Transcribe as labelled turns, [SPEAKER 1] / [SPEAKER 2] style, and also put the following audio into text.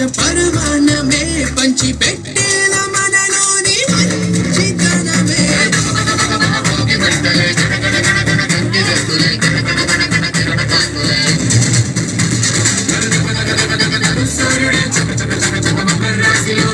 [SPEAKER 1] ప్రపంచ పరమాణమే పంచి పెట్టేల మనలోని మంచితనమే. సూర్యుడే చప చప చప చప మకర రాశిలో